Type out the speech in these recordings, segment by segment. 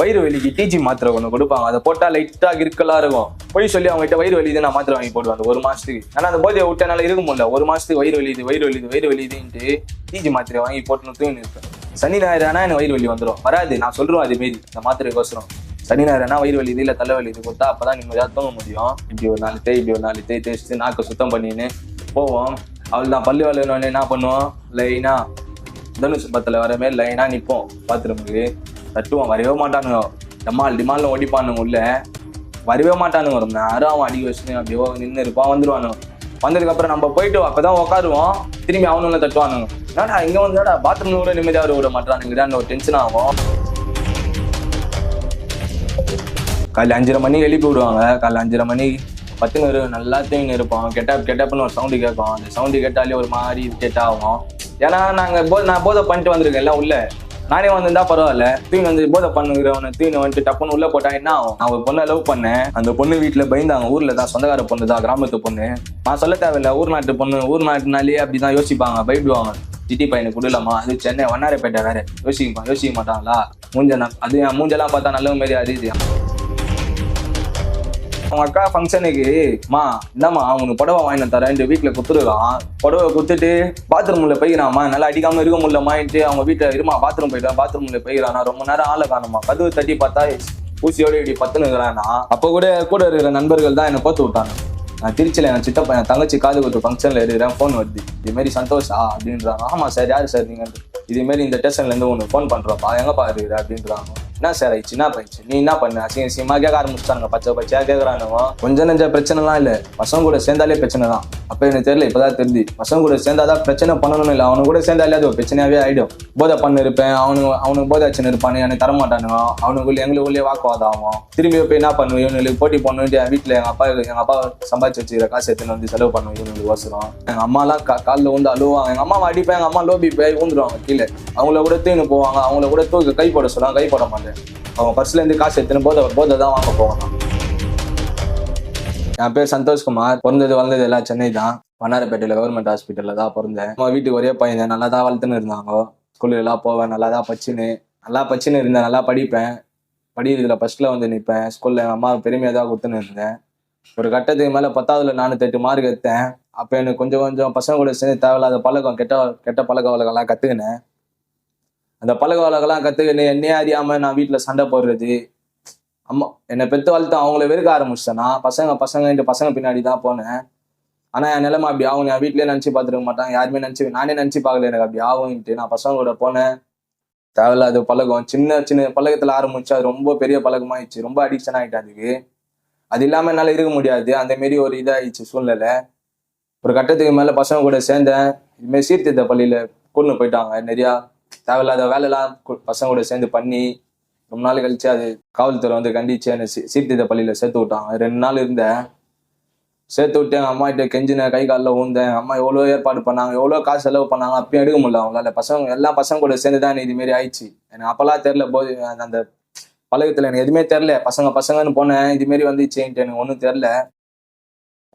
வயிறு வலிக்கு டிஜி மாத்திரை ஒன்று கொடுப்பாங்க. அதை போட்டால் லைட்டாக கிறுக்கலா இருக்கும். போய் சொல்லி அவங்ககிட்ட வயிறு வலிது நான் மாத்திரை வாங்கி போடுவேன். அந்த ஒரு மாதத்துக்கு ஆனால் அந்த போதையை விட்டனால இருக்க முடியல ஒரு மாதத்துக்கு வயிறு வலிது வயிறு வலிது வயிறு வலிதுன்ட்டு டிஜி மாத்திரை வாங்கி போட்டுன்னு தூங்கி இருப்பேன். சனி ஞாயிறு ஆனா எனக்கு வயிறு வலி வந்துடும் வராது. நான் சொல்கிறோம் அதுமாரி இந்த மாத்திரைக்கோசரம். சனி ஞாயிறுனா வயிறு வலி இல்ல தலைவலி இது கொடுத்தா அப்போ தான் நிம்மதியா தூங்க முடியும். இப்படி ஒரு நாலு தேய் இப்படி ஒரு நாலு தேய் தேய்ச்சிட்டு நாக்கை சுத்தம் பண்ணின்னு போவோம். அவள் தான் பல்லு வளையணுன்னு என்ன பண்ணுவோம்? லைனா தனுஷ் பத்தில் வர லைனாக நிற்போம் நிப்போம். பாத்ரூமுக்கு தட்டுவான் வரவே மாட்டானுங்க. டமால் டிமாலில் ஓடிப்பானுங்க உள்ள. வரவே மாட்டானுங்க. ரொம்ப நேரம் அவன் அடிக்க வச்சுன்னு அப்படியே நின்று இருப்பான் வந்துடுவானுங்க வந்ததுக்கப்புறம் நம்ம போயிட்டு அப்பதான் உட்காருவோம் திரும்பி அவனுங்களை தட்டுவானுங்க. என்னடா இங்க வந்துடா பாத்ரூம்ல கூட நிம்மதியாக விட மாட்டானுங்கடான்னு ஒரு டென்ஷன் ஆகும். காலையில் அஞ்சரை மணிக்கு எழுப்பி விடுவாங்க. காலைல அஞ்சரை மணி பத்துன்னு இரு நல்லா தூங்கி இருப்போம் கெட்டப் கெட்டப்னு ஒரு சவுண்டு கேட்கும் அந்த சவுண்டு கேட்டாலே ஒரு மாதிரி irritate ஆகும். ஏன்னா நாங்கள் போ நான் போதை பண்ணிட்டு வந்திருக்கேன் எல்லாம் உள்ள. நானே வந்திருந்தா பரவாயில்ல. தூங்கி வந்து போதை பண்ணுகிறவன தூங்கி வந்துட்டு டப்புன்னு உள்ள போட்டா என்ன ஆகும்? நான் ஒரு பொண்ணை லவ் பண்ணேன். அந்த பொண்ணு வீட்டுல பயந்தாங்க ஊர்ல தான் சொந்தக்கார பொண்ணு தான் கிராமத்து பொண்ணு. நான் சொல்ல தேவையில்ல ஊர் நாட்டு பொண்ணு ஊர் நாட்டுனாலே அப்படிதான் யோசிப்பாங்க பயப்படுவாங்க. சிட்டி பையனுக்கு கொடுலாமா அது சென்னை வண்ணாரப்பேட்டை வேற. யோசிக்க யோசிக்க மாட்டாங்களா? மூஞ்ச அது என் மூஞ்செல்லாம் பார்த்தா நல்ல மாதிரி அறியுது அவங்க அக்கா ஃபங்க்ஷனுக்கு மா என்னம்மா அவனுக்கு புடவை வாங்கி தரேன். இந்த வீட்டில் குத்துருக்கான். புடவை குத்துட்டு பாத்ரூம்ல போய்க்கிறாமா நல்லா அடிக்காம இருக்க முடியலமான்ட்டு அவங்க வீட்டில் இருமா பாத்ரூம் போயிட்டான் பாத்ரூம்ல போய்க்கிறான். ரொம்ப நேரம் ஆளை காணுமா கதவு தட்டி பார்த்தா ஊசியோட இப்படி பத்துனுங்கிறானா அப்போ கூட கூட இருக்கிற நண்பர்கள் தான் என்னை பார்த்து விட்டாங்க. நான் திருச்சியில் என் சித்தப்பா என் தங்கச்சி காது குத்து ஃபங்க்ஷனில் இருக்கிறேன் ஃபோன் வருது. இதுமாரி சந்தோஷா? அப்படின்றாங்க ஆமாம் சார் யார் சார் நீங்கள் இதுமாரி இந்த ஸ்டேஷன்லேருந்து ஒன்று ஃபோன் பண்றோம்ப்பா. எங்கப்பா இருக்கிற? அப்படின்றாங்க. என்ன சார் ஆயிடுச்சு? என்ன ஆயிடுச்சு? நீ என்ன பண்ண? அசிங்க அசிங்கமா கேட்க ஆரம்பிச்சிட்டாங்க பச்சை பச்சையாக கேட்கறானுங்க கொஞ்சம் நெஞ்ச பிரச்சனைலாம் இல்லை. பசங்க கூட சேர்ந்தாலே பிரச்சனை தான். அப்போ எனக்கு தெரியல இப்போதான் தெரிஞ்சு பசங்க கூட சேர்ந்தாதான் பிரச்சனை பண்ணணும் இல்லை. அவனு கூட சேர்ந்தாலே அது ஒரு பிரச்சனையாவே ஆகிடும் போதை பண்ணு இருப்பேன். அவனுக்கு அவனுக்கு போதை வச்சுன்னு இருப்பானு. எனக்கு தரமாட்டானுங்க. அவனுக்குள்ளே எங்களுக்குள்ளே வாக்குவாதம் ஆகும். திரும்பி போய் என்ன பண்ணுவேன் இவனுக்கு போட்டி பண்ணுவேன் என் வீட்டில் எங்கள் அப்பா எங்கள் அப்பா சம்பாதிச்சு வச்சுக்கிற காசு எடுத்துன்னு வந்து செலவு பண்ணுவேன் இவனுக்கு அவசரம். எங்கள் அம்மாலாம் கா காலில் வந்து அழுவாங்க. எங்கள் அம்மா அடிப்பேன். எங்கள் அம்மா லோபி போய் ஊந்துருவாங்க கீழே. அவங்கள கூட தூக்கின்னு போவாங்க. அவங்கள கூட தூக்கி கை போட சொல்லுவாங்க. கை போட மாட்டேன் அவங்க பர்ஸ்ல இருந்து காசு எடுத்துன்னு போதை போதை தான் வாங்க போவாங்க என் பேர் சந்தோஷ்குமார். பிறந்தது வளர்ந்தது எல்லாம் சென்னை தான். வண்ணாரப்பேட்டையில் கவர்மெண்ட் ஹாஸ்பிட்டலில் தான் பிறந்தேன். நம்ம வீட்டுக்கு ஒரே பையன் நல்லா தான் வளர்த்துன்னு இருந்தாங்க. ஸ்கூலில் எல்லாம் போவேன். நல்லா தான் பச்சுன்னு நல்லா பச்சுன்னு இருந்தேன். நல்லா படிப்பேன். படிக்கிறதுல ஃபஸ்ட்டில் வந்து நிற்பேன் ஸ்கூலில் எங்கள் அம்மா பெருமையாக தான் கொடுத்துன்னு இருந்தேன். ஒரு கட்டத்துக்கு மேலே பத்தாவதுல நானூத்தெட்டு மார்க் எடுத்தேன். அப்போ எனக்கு கொஞ்சம் கொஞ்சம் பசங்க கூட சேர்ந்து தேவையில்லாத பழக்கம் கெட்ட கெட்ட பழக்க வழக்கம்லாம் கற்றுக்கினேன் அந்த பழக்க வழக்கம்லாம் கற்றுக்கின்னு என்னையே அறியாமல் நான் வீட்டில் சண்டை போடுறது. அம்மா என்னை பெற்று வளர்த்து அவங்கள வெறுக்க ஆரம்பிச்சிட்டேன். நான் பசங்க பசங்கன்ட்டு பசங்க பின்னாடி தான் போனேன். ஆனால் என் நிலைமை அப்படி ஆகும். என் வீட்லயே நினச்சி பார்த்துருக்க மாட்டேன் யாருமே நினச்சி நானே நினச்சி பார்க்கல எனக்கு அப்படி ஆகும்ட்டு நான் பசங்க கூட போனேன். தேவையில்லாத பழகம் சின்ன சின்ன பழக்கத்தில் ஆரம்பிச்சு அது ரொம்ப பெரிய பழக்கமாயிடுச்சு. ரொம்ப அடிக்ஷன் ஆகிட்டேன் அதுக்கு. அது இல்லாமல் என்னால் இருக்க முடியாது. அந்த மாரி ஒரு இதாகிடுச்சு சூழ்நிலை. ஒரு கட்டத்துக்கு மேலே பசங்க கூட சேர்ந்தேன். இதுமாரி சீர்திருத்த பள்ளியில் கூட்டு போயிட்டாங்க. நிறையா தேவையில்லாத வேலைலாம் கு- பசங்க கூட சேர்ந்து பண்ணி ரொம்ப நாள் கழிச்சு அது காவல்துறை வந்து கண்டிச்சு என்னை சீர்திருத்த பள்ளியில் சேர்த்து விட்டான் ரெண்டு நாள் இருந்தேன். சேர்த்து விட்டு எங்கள் அம்மா கிட்ட கெஞ்சினேன் கை காலில் ஊந்தேன். அம்மா எவ்வளோ ஏற்பாடு பண்ணாங்க எவ்வளோ காசு செலவு பண்ணாங்க அப்பயும் எடுக்க முடியல அவங்களால. பசங்க எல்லா பசங்க கூட சேர்ந்து தான் இது ஆயிடுச்சு. எனக்கு அப்போல்லாம் தெரில போது அந்த- பழகத்தில் எனக்கு எதுவுமே தெரில பசங்க பசங்கன்னு போனேன் இதுமாரி வந்துச்சுன்ட்டு எனக்கு ஒன்றும் தெரில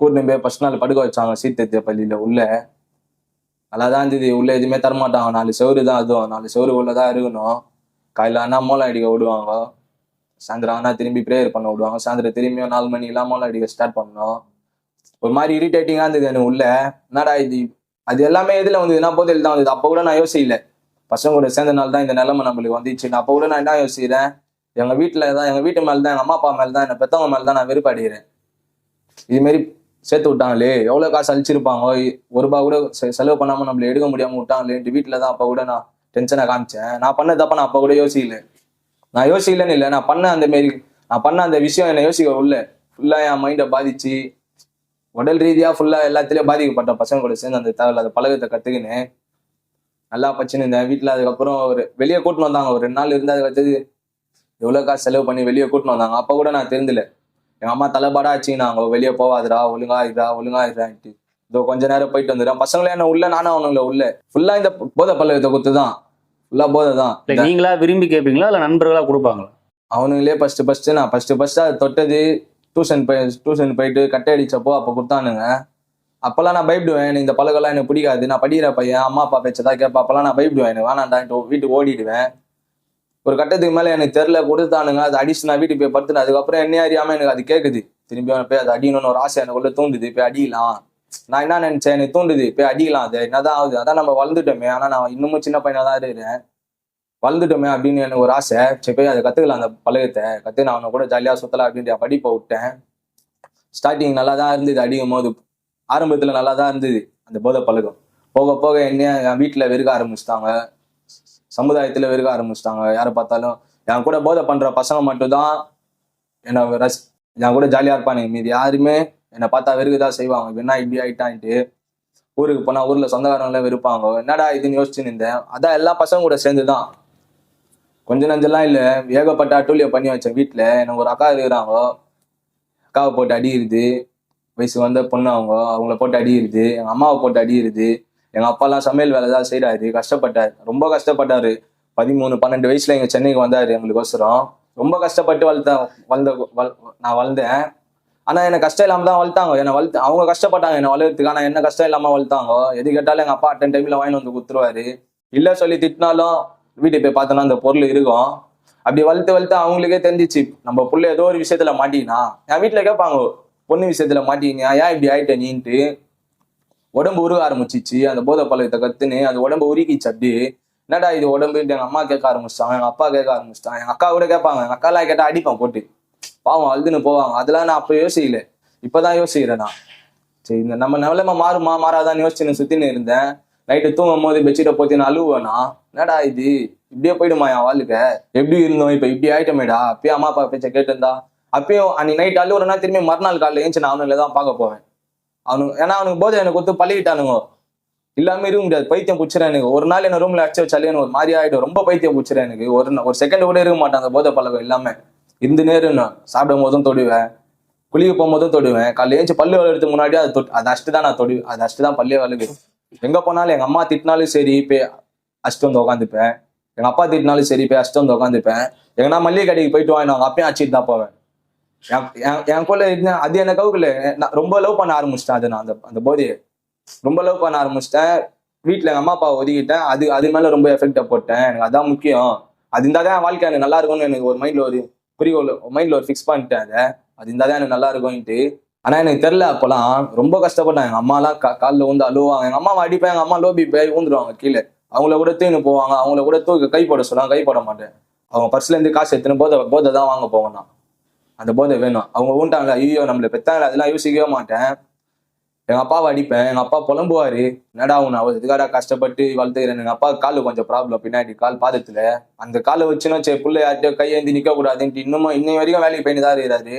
கூட்டின்னு போய் ஃபஸ்ட் நாள் படுக்க வச்சாங்க சீர்திருத்த பள்ளியில் உள்ள. நல்லா தான் இருந்தது. உள்ள எதுவுமே தரமாட்டாங்க. நாலு சவுறு தான் அதுவும். நாலு சவுறு உள்ள தான் இருக்கணும். காலையில் ஆனால் மோளம் அடிக்க விடுவாங்க. சாயந்தரம் ஆனால் திரும்பி ப்ரேயர் பண்ண விடுவாங்க. சாயந்தரம் திரும்பியும் நாலு மணிக்கெல்லாம் மோளம் அடிக்க ஸ்டார்ட் பண்ணணும். ஒரு மாதிரி இரிட்டேட்டிங்காக இருந்தது எனக்கு உள்ள. என்னடா இது? அது எல்லாமே எதில் வந்ததுன்னா போது தான் வந்தது. அப்போ கூட நான் யோசிக்கல. பசங்க கூட சேர்ந்தனால தான் இந்த நிலைமை நம்மளுக்கு வந்துச்சு. அப்போ கூட நான் என்ன யோசிக்கிறேன்? எங்கள் வீட்டில் தான் எங்கள் வீட்டு மேலே தான் எங்கள் அம்மா அப்பா மேலே தான் என்னை பெற்றவங்க மேலே தான் நான் வெறுப்பாடுகிறேன் இதுமாரி சேர்த்து விட்டாங்களே? எவ்வளோ காசு அழிச்சிருப்பாங்க? ஒரு ரூபா கூட செ- செலவு பண்ணாமல் நம்மள எடுக்க முடியாமல் விட்டாங்களேன்ட்டு வீட்டில் தான் அப்போ கூட நான் டென்ஷனை காமிச்சேன். நான் பண்ண தப்ப நான் அப்போ கூட யோசிக்கல. நான் யோசிக்கலன்னு இல்லை. நான் பண்ண அந்த மாரி நான் பண்ண அந்த விஷயம் என்னை யோசிக்க உள்ள. ஃபுல்லாக என் மைண்டை பாதிச்சு. உடல் ரீதியாக ஃபுல்லாக எல்லாத்துலேயும் பாதிக்கப்பட்ட பசங்க கூட சேர்ந்து அந்த தேவையில்லாத பழகத்தை கற்றுக்கினேன் நல்லா பச்சுன்னு இருந்தேன். வீட்டில் அதுக்கப்புறம் ஒரு வெளியே கூட்டின்னு வந்தாங்க. ஒரு ரெண்டு நாள் இருந்து அதுக்கு எவ்வளோ காசு செலவு பண்ணி வெளியே கூட்டின்னு வந்தாங்க. அப்போ கூட நான் தெரிஞ்சலை எங்கள் அம்மா தலைப்பாடா ஆச்சுனாங்க வெளியே போவாதுடா ஒழுங்கா இருடா ஒழுங்கா இருடான்ட்டு. இதோ கொஞ்ச நேரம் போயிட்டு வந்துடுறேன். பசங்களே என்ன உள்ள நானும் அவனுங்கள உள்ள. ஃபுல்லா இந்த போதை பழக்கத்தை கொடுத்து தான் ஃபுல்லா போதை தான் நீங்களா விரும்பி கேட்பீங்களா இல்ல நண்பர்களா கொடுப்பாங்களா? அவனுங்களே ஃபர்ஸ்ட் ஃபர்ஸ்ட் நான் ஃபர்ஸ்ட் ஃபர்ஸ்ட் அது தொட்டது டியூஷன் போய் டியூஷன் போயிட்டு கட்டை அடிச்சப்போ அப்போ கொடுத்தானுங்க. அப்பெல்லாம் நான் பயப்படுவேன் இந்த பழக்கம்லாம் எனக்கு பிடிக்காது. நான் படிக்கிற பையன் அம்மா அப்பா பேச்சதான் கேட்பேன் அப்பெல்லாம் நான் பயப்படுவேன். வேணாண்டான்ட்டு வீட்டுக்கு ஓடிடுவேன். ஒரு கட்டத்துக்கு மேல எனக்கு தெருல கொடுத்தானுங்க. அது அடிச்சு நான் வீட்டுக்கு போய் படுத்துனேன் அதுக்கப்புறம் என்ன அறியாம எனக்கு அது கேக்குது. திரும்பி போய் அது அடிக்கணும்னு ஒரு ஆசை எனக்குள்ள தூண்டுது. போய் அடியலாம் நான் என்ன நினைச்சேன்? எனக்கு தூண்டுது. போய் அடிக்கலாம். அது என்னதான் ஆகுது? அதான் நம்ம வளர்ந்துட்டோமே. ஆனா நான் இன்னமும் சின்ன பையனா தான் இருக்கிறேன். வளர்ந்துட்டோமே அப்படின்னு எனக்கு ஒரு ஆசை. சரி போய் அதை கத்துக்கலாம் அந்த பழகத்தை கத்து நான் அவனை கூட ஜாலியா சுத்தலாம் அப்படின்ட்டு படிப்பை விட்டேன். ஸ்டார்டிங் நல்லா தான் இருந்தது. அடிக்கும் போது ஆரம்பத்துல நல்லா தான் இருந்தது. அந்த போதை பழக்கம். போக போக என்ன என் வீட்டுல வெறுக்க ஆரம்பிச்சிட்டாங்க. சமுதாயத்துல வெறுக்க ஆரம்பிச்சிட்டாங்க. யாரை பார்த்தாலும் என் கூட போதை பண்ற பசங்க மட்டும்தான் என்னை ரஸ் என் கூட ஜாலியா இருப்பானுங்க. மீதி யாருமே என்னை பார்த்தா வெறுக்குதான் செய்வாங்க. என்ன இப்படி ஆயிட்டான்ட்டு ஊருக்கு போனா ஊர்ல சொந்தக்காரங்களாம் வெறுப்பாங்க. என்னடா இதுன்னு யோசிச்சு நின்றேன் அதான் எல்லா பசங்க கூட சேர்ந்துதான். கொஞ்ச நஞ்செல்லாம் இல்ல. ஏகப்பட்ட அட்டூழிய பண்ணி வச்சேன் வீட்டுல எனக்கு ஒரு அக்கா இருக்கிறாங்க. அக்காவை போட்டு அடிக்கிறது. வயசு வந்த பொண்ணு அவங்க. அவங்கள போட்டு அடிக்கிறது. எங்க அம்மாவை போட்டு அடிக்கிறது. எங்க அப்பாலாம் சமையல் வேலை தான் செய்யறாரு கஷ்டப்பட்டாரு. ரொம்ப கஷ்டப்பட்டாரு. பதிமூணு பன்னெண்டு வயசுல எங்க சென்னைக்கு வந்தாரு எங்களுக்கோசரம். ரொம்ப கஷ்டப்பட்டு வளர்த்தேன் வளர்ந்த நான் வளர்ந்தேன். ஆனா என்னை கஷ்டம் இல்லாம தான் வளர்த்தாங்க. என்னை வளர்த்து அவங்க கஷ்டப்பட்டாங்க என்ன வளர்த்துக்கு ஆனா என்ன கஷ்டம் இல்லாம வளர்த்தாங்க? எது கேட்டாலும் எங்க அப்பா அட்டன் டைம்ல வாங்கி வந்து குத்துருவாரு இல்ல சொல்லி திட்டினாலும் வீட்டுக்கு போய் பார்த்தோன்னா அந்த பொருள் இருக்கும். அப்படி வளர்த்து வளர்த்து அவங்களுக்கே தெரிஞ்சிச்சு நம்ம புள்ள ஏதோ ஒரு விஷயத்துல மாட்டினா என் வீட்டுல கேட்பாங்க பொண்ணு விஷயத்துல மாட்டிக்கினியா? ஏன் இப்படி ஆயிட்ட நீன்ட்டு? உடம்பு உருக ஆரம்பிச்சிச்சு. அந்த போதை பழக்கத்தை கத்துன்னு அந்த உடம்பு உருகிச்சு அப்படி என்னடா இது உடம்புன்ட்டு எங்க அம்மா கேட்க ஆரம்பிச்சிட்டான் எங்க அப்பா கேட்க ஆரம்பிச்சிட்டான் எங்க அக்கா கூட கேட்பாங்க. எங்க அக்காலாம் கேட்டா அடிப்பான் போட்டு. பாவம் அழுதுன்னு போவாங்க. அதெல்லாம் நான் அப்ப யோசிக்கல. இப்பதான் யோசிக்கிறேன் நான். சரி இந்த நம்ம நிலைமை மாறுமா மாறாதான்னு யோசிச்சு சுத்தின்னு இருந்தேன். நைட்டு தூங்கும் போது பெட்ஷீட்டை போத்தி நான் அழுவேனா என்னடா இது? இப்படியே போயிடுமா என் வாழ்க்கை? எப்படி இருந்தோம் இப்ப? இப்படி ஆயிட்டமேடா? அப்பயும் அம்மா அப்பா பேச்ச கேட்டிருந்தா? அப்பயும் அன்னைக்கு நைட் அழுவுறேன்னா திரும்பி மறுநாள் காலையில ஏஞ்சி நான் அவனுங்களை தான் பார்க்க போவேன். அவனுக்கு ஏன்னா அவனுக்கு போதை எனக்கு கொடுத்து பழகிட்டானுங்க. இல்லாம இருக்க முடியாது. பைத்தியம் பிடிச்சிடும் எனக்கு. ஒரு நாள் என்ன ரூம்ல அடிச்சு வச்சாலே எனக்கு ஒரு மாதிரி ஆயிடும். ரொம்ப பைத்தியம் பிடிச்சிடும் எனக்கு. ஒரு நா- ஒரு செகண்ட் கூட இருக்க மாட்டாங்க போதை பழக்கம் இல்லாம. இருந்து நேரம் சாப்பிடும் போதும் தொடுவேன். குளிக்க போகும்போதும் தொடுவேன். காலையில் ஏஞ்சி பல்லு வளர்த்து முன்னாடி அது தொட் அதை அஷ்டு தான் நான் தொடுவேன் அது அஷ்டு தான் பல்லே வளர்க்கு எங்க போனாலும் எங்க அம்மா திட்டினாலும் சரி போய் அஷ்டு வந்து உட்காந்துப்பேன் எங்க அப்பா திட்டினாலும் சரி போய் அஷ்டு வந்து உட்காந்துப்பேன் எங்கன்னா மல்லிகை கடைக்கு போயிட்டு வாங்க. அவங்க அப்பயும் அடிச்சிட்டு தான் போவேன். என்- என்- என் கூட இருந்த அது என்ன கவுக்குல நான் ரொம்ப லவ் பண்ண ஆரம்பிச்சிட்டேன் அது நான் அந்த அந்த போதையை ரொம்ப லவ் பண்ண ஆரம்பிச்சிட்டேன். வீட்டில் எங்கள் அம்மா அப்பா ஒதுக்கிட்டேன். அது அது மேலே ரொம்ப எஃபெக்டா போட்டேன். எனக்கு அதான் முக்கியம். அது இருந்தால் தான் என் வாழ்க்கை எனக்கு நல்லா இருக்கும்னு எனக்கு ஒரு மைண்டில் ஒரு குறிக்கோள் மைண்டில் ஒரு ஃபிக்ஸ் பண்ணிட்டேன் அதை. அது இருந்தால் தான் எனக்கு நல்லா இருக்கும்ட்டு ஆனால் எனக்கு தெரியல அப்போலாம் ரொம்ப கஷ்டப்பட்டேன். எங்கள் அம்மாலாம் கா காலில் வந்து அழுவாங்க. எங்கள் அம்மா அடிப்பேன். எங்கள் அம்மா லோபி போய் ஊந்துருவாங்க கீழே. அவங்கள கூட தூக்கின்னு போவாங்க. அவங்கள கூட தூக்கி கை போட சொல்லுவாங்க கை போட மாட்டேன். அவங்க பர்ஸ்லேருந்து காசு எடுத்துன்னு போதை போதை தான் வாங்க போவேன் நான். அந்த போதை வேணும். அவங்க ஊண்டாங்களா? ஐயோ நம்மள பெத்தாங்களா? அதெல்லாம் யோசிக்கவே மாட்டேன். எங்க அப்பாவை அடிப்பேன். எங்க அப்பா புலம்புவாரு. என்னடா உன் அவர் இதுக்காடா கஷ்டப்பட்டு வளர்த்துக்கிறேன் எங்க அப்பா காலு கொஞ்சம் ப்ராப்ளம் பின்னாடி கால் பாதத்துல. அந்த காலை வச்சுன்னா சரி புள்ள யார்கிட்டயோ கையேந்தி நிக்க கூடாதுன்ட்டு இன்னும் இன்னை வரைக்கும் வேலைக்கு போயிட்டு தான் இருக்கிறாரு.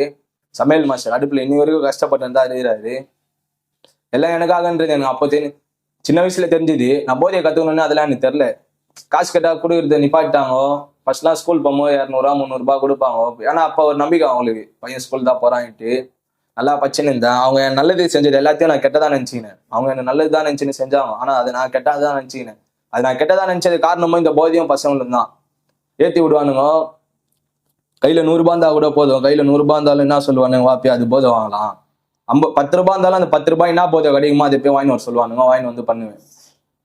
சமையல் மாஸ்டர் அடுப்புல இன்னி வரைக்கும் கஷ்டப்பட்டு தான் இருக்கிறாரு. எல்லாம் எனக்காகன்றது எனக்கு அப்போ தெரியும் சின்ன வயசுல தெரிஞ்சது. நான் போதையை கத்துக்கணும்னு அதெல்லாம் எனக்கு தெரியல. காசு கேட்டா கொடுக்குறத நிப்பாட்டாங்க ஃபர்ஸ்ட்லாம் ஸ்கூல் போகும்போது இரநூறுவா முந்நூறுபா கொடுப்பாங்க. ஏன்னா அப்போ ஒரு நம்பிக்கை அவங்களுக்கு. பையன் ஸ்கூல் தான் போறான்ட்டு. நல்லா பச்சுன்னு இருந்தேன். அவங்க என் நல்லது செஞ்சது எல்லாத்தையும் நான் கெட்டதா நினைச்சிக்கினேன். அவங்க என்ன நல்லது தான் நினைச்சுன்னு செஞ்சாங்க. ஆனால் அது நான் கெட்டதான் நினைச்சிக்கினேன். அது நான் கெட்டதா நினைச்சது காரணமும் இந்த போதியம் பசங்களும் தான். ஏற்றி விடுவானுங்க. கையில நூறுரூபா இருந்தால் இருந்தா கூட போதும். கையில நூறுரூபா இருந்தாலும் என்ன சொல்லுவானுங்க? வாப்பி அது போதும் வாங்கலாம். ஐம்ப பத்து ரூபாய் இருந்தாலும் அந்த பத்து ரூபாய் என்ன போதும் கிடைக்குமா அதை போய் வாங்கி வர சொல்லுவானுங்க. வாங்கி வந்து பண்ணுவேன்.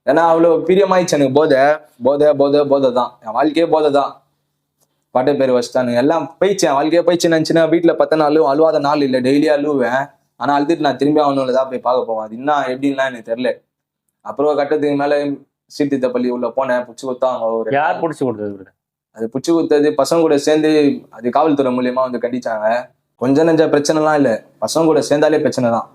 ஏன்னா அவ்வளோ பிரியமாயிடுச்சு எனக்கு போதை. போதை போதை போதை தான் என் வாழ்க்கையே போதை தான் பாட்டு பேர் வச்சுட்டானுங்க எல்லாம் போயிடுச்சு. என் வாழ்க்கையே போயிடுச்சு நினச்சினா வீட்டில் பத்து நாள் அழுவாத நாள் இல்லை. டெய்லியும் அழுவேன். ஆனால் அழுதுட்டு நான் திரும்பி அவனுல தான் போய் பார்க்க போவேன். அது என்ன எப்படின்லாம் எனக்கு தெரியல. அப்புறம் கட்டத்துக்கு மேலே சீர்திருத்த பள்ளி உள்ள போனேன். புடிச்சு கொடுத்தாங்க ஒரு யார் பிடிச்சி கொடுத்தது? அது புடிச்சு கொடுத்தது பசங்க கூட சேர்ந்து அது காவல்துறை மூலியமா வந்து கண்டிச்சாங்க. கொஞ்ச நெஞ்ச பிரச்சனைலாம் இல்லை. பசங்க கூட சேர்ந்தாலே பிரச்சனை தான்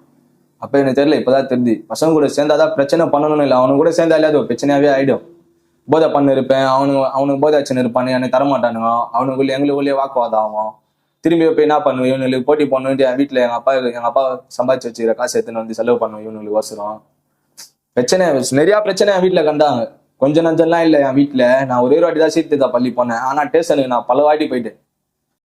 அப்போ எனக்கு தெரியல இப்போதான் தெரிஞ்சு. பசங்க கூட சேர்ந்தாதான் பிரச்சனை பண்ணணும்னு இல்லை. அவனுக்கு கூட சேர்ந்தாலே அது ஒரு பிரச்சனையாவே ஆயிடும். போதை பண்ண இருப்பேன். அவனுக்கு அவனுக்கு போதை அச்சனை இருப்பானு எனக்கு தரமாட்டானுங்க. அவனுக்குள்ளே எங்களுக்குள்ளேயே வாக்குவாதம் ஆகும். திரும்பி போய் என்ன பண்ணுவேன் இவனுக்கு போட்டி பண்ணுவேன் என் வீட்டில் எங்கள் அப்பா எங்கள் அப்பா சம்பாதிச்சு வச்சுக்கிற காசு எடுத்துன்னு வந்து செலவு பண்ணுவேன் இவனுக்கு வசரம் பிரச்சனை நிறையா பிரச்சனை என் வீட்டில் கண்டாங்க. கொஞ்சம் நஞ்சம்லாம் இல்லை என் வீட்டில் நான் ஒரே ஒரு வாட்டி தான் சீர்திருத்தா பள்ளி போனேன். ஆனால் டேஷனுக்கு நான் பல வாட்டி போயிட்டேன்.